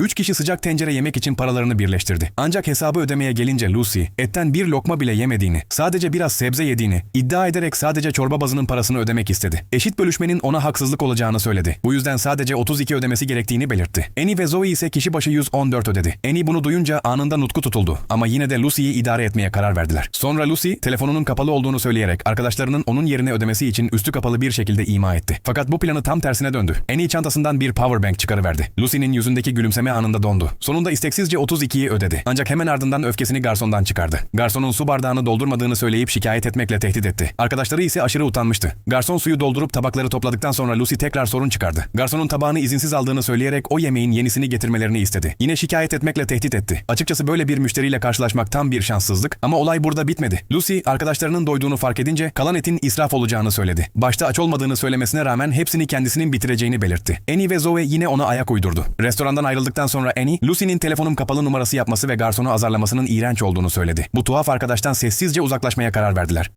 Üç kişi sıcak tencere yemek için paralarını birleştirdi. Ancak hesabı ödemeye gelince Lucy, etten bir lokma bile yemediğini, sadece biraz sebze yediğini, iddia ederek sadece çorba bazının parasını ödemek istedi. Eşit bölüşmenin ona haksızlık olacağını söyledi. Bu yüzden sadece 32 ödemesi gerektiğini belirtti. Annie ve Zoe ise kişi başı 114 ödedi. Annie bunu duyunca anında nutku tutuldu ama yine de Lucy'yi idare etmeye karar verdiler. Sonra Lucy, telefonunun kapalı olduğunu söyleyerek arkadaşlarının onun yerine ödemesi için üstü kapalı bir şekilde ima etti. Fakat bu planı tam tersine döndü. Annie çantasından bir powerbank çıkarıverdi. Lucy'nin yüzündeki gülümseme anında dondu. Sonunda isteksizce 32'yi ödedi. Ancak hemen ardından öfkesini garsondan çıkardı. Garsonun su bardağını doldurmadığını söyleyip şikayet etmekle tehdit etti. Arkadaşları ise aşırı utanmıştı. Garson suyu doldurup tabakları topladıktan sonra Lucy tekrar sorun çıkardı. Garsonun tabağını izinsiz aldığını söyleyerek o yemeğin yenisini getirmelerini istedi. Yine şikayet etmekle tehdit etti. Açıkçası böyle bir müşteriyle karşılaşmak tam bir şanssızlık ama olay burada bitmedi. Lucy arkadaşlarının doyduğunu fark edince kalan etin israf olacağını söyledi. Başta aç olmadığını söylemesine rağmen hepsini kendisinin bitireceğini belirtti. Annie ve Zoe yine ona ayak uydurdu. Restorandan ayrıldıktan sonra Annie, Lucy'nin telefonum kapalı numarası yapması ve garsonu azarlamasının iğrenç olduğunu söyledi. Bu tuhaf arkadaştan sessizce uzaklaşmaya karar verdiler.